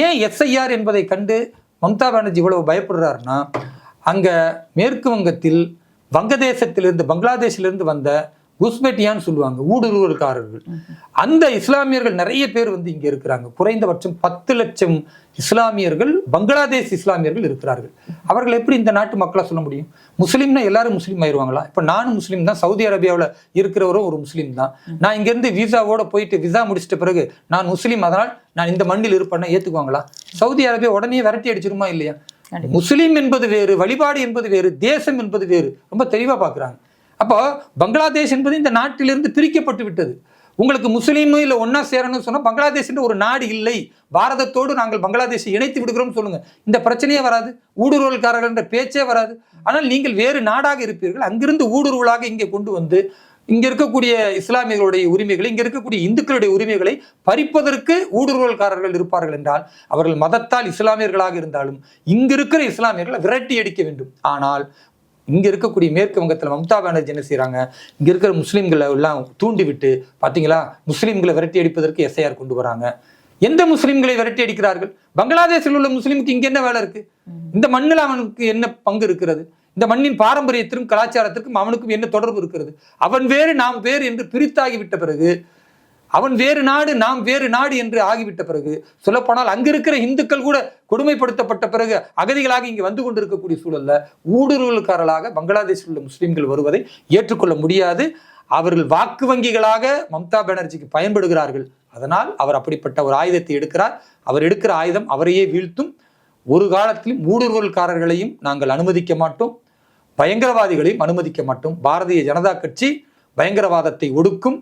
ஏன் எஸ்ஐஆர் என்பதை கண்டு மம்தா பானர்ஜி இவ்வளவு பயப்படுறாருன்னா அங்கே மேற்கு வங்கத்தில் வங்கதேசத்திலிருந்து பங்களாதேஷிலிருந்து வந்த குஸ்பெட்டியான்னு சொல்லுவாங்க ஊடுருவல்காரர்கள். அந்த இஸ்லாமியர்கள் நிறைய பேர் வந்து இங்க இருக்கிறாங்க. குறைந்தபட்சம் பத்து லட்சம் இஸ்லாமியர்கள் பங்களாதேஷ் இஸ்லாமியர்கள் இருக்கிறார்கள். அவர்கள் எப்படி இந்த நாட்டு மக்களை சொல்ல முடியும்? முஸ்லீம்னா எல்லாரும் முஸ்லீம் ஆயிடுவாங்களா இப்ப நானும் முஸ்லீம் தான் சவுதி அரேபியாவில் இருக்கிறவரும் ஒரு முஸ்லீம் தான். நான் இங்கிருந்து விசாவோட போயிட்டு விசா முடிச்சிட்ட பிறகு நான் முஸ்லீம் அதனால் நான் இந்த மண்ணில் இருப்பேன்னா ஏத்துக்குவாங்களா? சவுதி அரேபியா உடனே விரட்டி அடிச்சிருமா இல்லையா? முஸ்லீம் என்பது வேறு வழிபாடு என்பது வேறு தேசம் என்பது வேறு. ரொம்ப தெளிவா பார்க்கறாங்க அப்போ பங்களாதேஷ் என்பது இந்த நாட்டிலிருந்து பிரிக்கப்பட்டு விட்டது. உங்களுக்கு முஸ்லீமு இல்லை ஒன்றா சேரணும்னு சொன்னால் பங்களாதேஷ் ஒரு நாடு இல்லை. பாரதத்தோடு நாங்கள் பங்களாதேஷை இணைத்து விடுகிறோம்னு சொல்லுங்க. இந்த பிரச்சனையே வராது. ஊடுருவல்காரர்கள் என்ற பேச்சே வராது. ஆனால் நீங்கள் வேறு நாடாக இருப்பீர்கள். அங்கிருந்து ஊடுருவலாக இங்கே கொண்டு வந்து இங்கே இருக்கக்கூடிய இஸ்லாமியர்களுடைய உரிமைகளை இங்கே இருக்கக்கூடிய இந்துக்களுடைய உரிமைகளை பறிப்பதற்கு ஊடுருவல்காரர்கள் இருப்பார்கள் என்றால் அவர்கள் மதத்தால் இஸ்லாமியர்களாக இருந்தாலும் இங்கிருக்கிற இஸ்லாமியர்களை விரட்டி அடிக்க வேண்டும். ஆனால் இங்க இருக்கக்கூடிய மேற்கு வங்கத்தில் மம்தா பானர்ஜி என்ன செய்றாங்க? இங்க இருக்கிற முஸ்லீம்களை எல்லாம் தூண்டி விட்டு பாத்தீங்களா? முஸ்லீம்களை விரட்டி அடிப்பதற்கு எஸ்ஐஆர் கொண்டு வராங்க. எந்த முஸ்லீம்களை விரட்டி அடிக்கிறார்கள்? பங்களாதேஷில் உள்ள முஸ்லீமுக்கு இங்க என்ன வேலை இருக்கு? இந்த மண்ணில் அவனுக்கு என்ன பங்கு இருக்கிறது? இந்த மண்ணின் பாரம்பரியத்திற்கும் கலாச்சாரத்திற்கும் அவனுக்கும் என்ன தொடர்பு இருக்கிறது? அவன் வேறு நாம் வேறு என்று பிரித்தாகிவிட்ட பிறகு அவன் வேறு நாடு நாம் வேறு நாடு என்று ஆகிவிட்ட பிறகு சொல்லப்போனால் அங்கிருக்கிற இந்துக்கள் கூட கொடுமைப்படுத்தப்பட்ட பிறகு அகதிகளாக இங்கே வந்து கொண்டிருக்கக்கூடிய சூழல்ல ஊடுருவல்காரர்களாக பங்களாதேஷில் உள்ள முஸ்லீம்கள் வருவதை ஏற்றுக்கொள்ள முடியாது. அவர்கள் வாக்கு வங்கிகளாக மம்தா பானர்ஜிக்கு பயன்படுகிறார்கள். அதனால் அவர் அப்படிப்பட்ட ஒரு ஆயுதத்தை எடுக்கிறார். அவர் எடுக்கிற ஆயுதம் அவரையே வீழ்த்தும். ஒரு காலத்திலும் ஊடுருவல்காரர்களையும் நாங்கள் அனுமதிக்க மாட்டோம். பயங்கரவாதிகளையும் அனுமதிக்க மாட்டோம். பாரதிய ஜனதா கட்சி பயங்கரவாதத்தை ஒடுக்கும்.